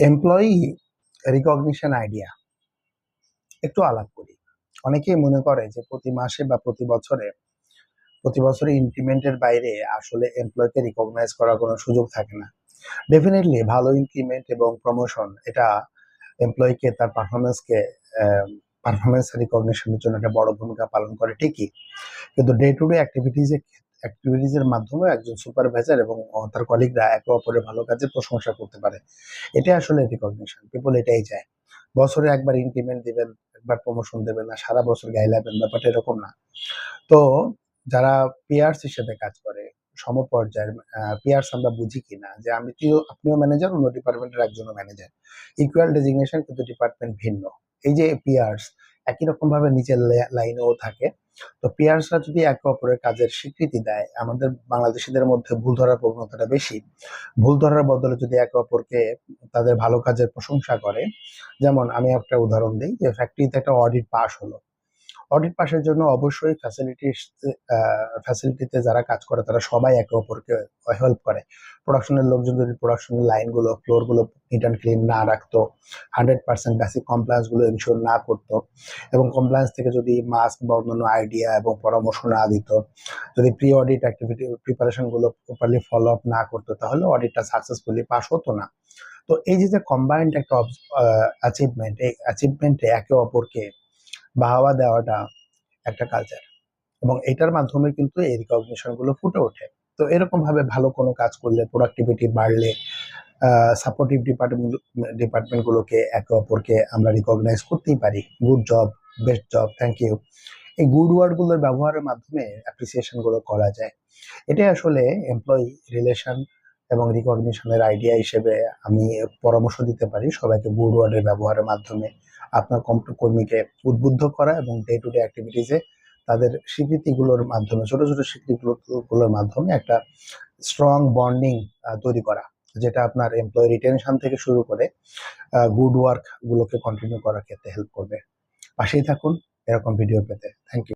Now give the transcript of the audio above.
Employee recognition idea একটু আলাপ করি। অনেকেই মনে করে যে প্রতি মাসে বা প্রতি বছরে প্রতি বছরে ইনক্রিমেন্টের বাইরে আসলে এমপ্লয়কে রিকগনাইজ করার কোনো সুযোগ থাকে না। ডেফিনেটলি ভালো ইনক্রিমেন্ট এবং প্রমোশন এটা এমপ্লয়িকে তার পারফরমেন্সকে পারফরমেন্স রিকগনিশনের জন্য একটা বড় ভূমিকা পালন করে ঠিকই। কিন্তু ডে টু ডে অ্যাক্টিভিটিজে অ্যাক্টিভিটিজের মাধ্যমে একজন সুপারভাইজার এবং তার কলিগরা একে অপরের ভালো কাজের প্রশংসা করতে পারে। এটা আসলে রিকগনিশন পিপল এটাই চায়। বছরে একবার ইনক্রিমেন্ট দিবেন, একবার প্রমোশন দেবেন না সারা বছর গাইলাবেন ব্যাপারটা এরকম না। তো, যারা পিয়ার্স হিসেবে কাজ করে, সমপর্যায়ের পিয়ার্স আমরা বুঝি কিনা, যে আমি তুইও আপনিও ম্যানেজার অন্য ডিপার্টমেন্টের একজনও ম্যানেজার ইকুয়াল ডেজিগনেশন কিন্তু ডিপার্টমেন্ট ভিন্ন। এই যে পিয়ার্স একই রকম ভাবে নিচের লাইনেও থাকে। তো পিয়ার্সরা যদি একে অপরের কাজের স্বীকৃতি দেয়, আমাদের বাংলাদেশিদের মধ্যে ভুল ধরার প্রবণতাটা বেশি। ভুল ধরার বদলে যদি একে অপরকে তাদের ভালো কাজের প্রশংসা করে, যেমন আমি একটা উদাহরণ দিই যে ফ্যাক্টরিতে একটা অডিট পাস হলো। অডিট পাসের জন্য অবশ্যই ফ্যাসিলিটি ফ্যাসিলিটিতে যারা কাজ করে, তারা সবাই একে অপরকে হেল্প করে। প্রোডাকশনের লোকজন যদি প্রোডাকশনের লাইনগুলো ফ্লোরগুলো নিট অ্যান্ড ক্লিন না রাখতো হান্ড্রেড পার্সেন্ট বেসিক কমপ্লায়েন্সগুলো ইনশিওর না করতো এবং কমপ্লায়েন্স থেকে যদি মাস্ক বা অন্যান্য আইডিয়া এবং পরামর্শ না দিত, যদি প্রি অডিট অ্যাক্টিভিটি প্রিপারেশনগুলো প্রপারলি ফলো আপ না করতো, তাহলে অডিটটা সাকসেসফুলি পাস হতো না। তো এই যে যে কম্বাইন্ড একটা অ্যাচিভমেন্ট এই অ্যাচিভমেন্টে একে অপরকে বাহাওয়া দেওয়াটা একটা কালচার এবং এটার মাধ্যমে কিন্তু এই রিকগনিশনগুলো ফুটে ওঠে। তো এরকম ভাবে ভালো কোনো কাজ করলে প্রোডাক্টিভিটি বাড়লে সাপোর্টিভ ডিপার্টমেন্ট ডিপার্টমেন্ট গুলোকে একে অপরকে আমরা রিকগনাইজ করতেই পারি। Good job best job thank you এই গুড ওয়ার্ডগুলোর ব্যবহারের মাধ্যমে অ্যাপ্রিসিয়েশনগুলো করা যায়। এটাই আসলে এমপ্লয়ি রিলেশন এবং রিকগনিশনের আইডিয়া হিসেবে আমি পরামর্শ দিতে পারি সবাইকে গুড ওয়ার্ডের ব্যবহারের মাধ্যমে। আপনার কর্মীকে উদ্বুদ্ধ করা এবং ডে টু ডে অ্যাক্টিভিটিসে তাদের স্বীকৃতিগুলোর মাধ্যমে, ছোট ছোট স্বীকৃতিগুলোর মাধ্যমে একটা স্ট্রং বন্ডিং তৈরি করা, যেটা আপনার এমপ্লয় রিটেনশন থেকে শুরু করে গুড ওয়ার্ক গুলোকে কন্টিনিউ করার ক্ষেত্রে হেল্প করবে। পাশেই থাকুন, এরকম ভিডিও পেতে। Thank you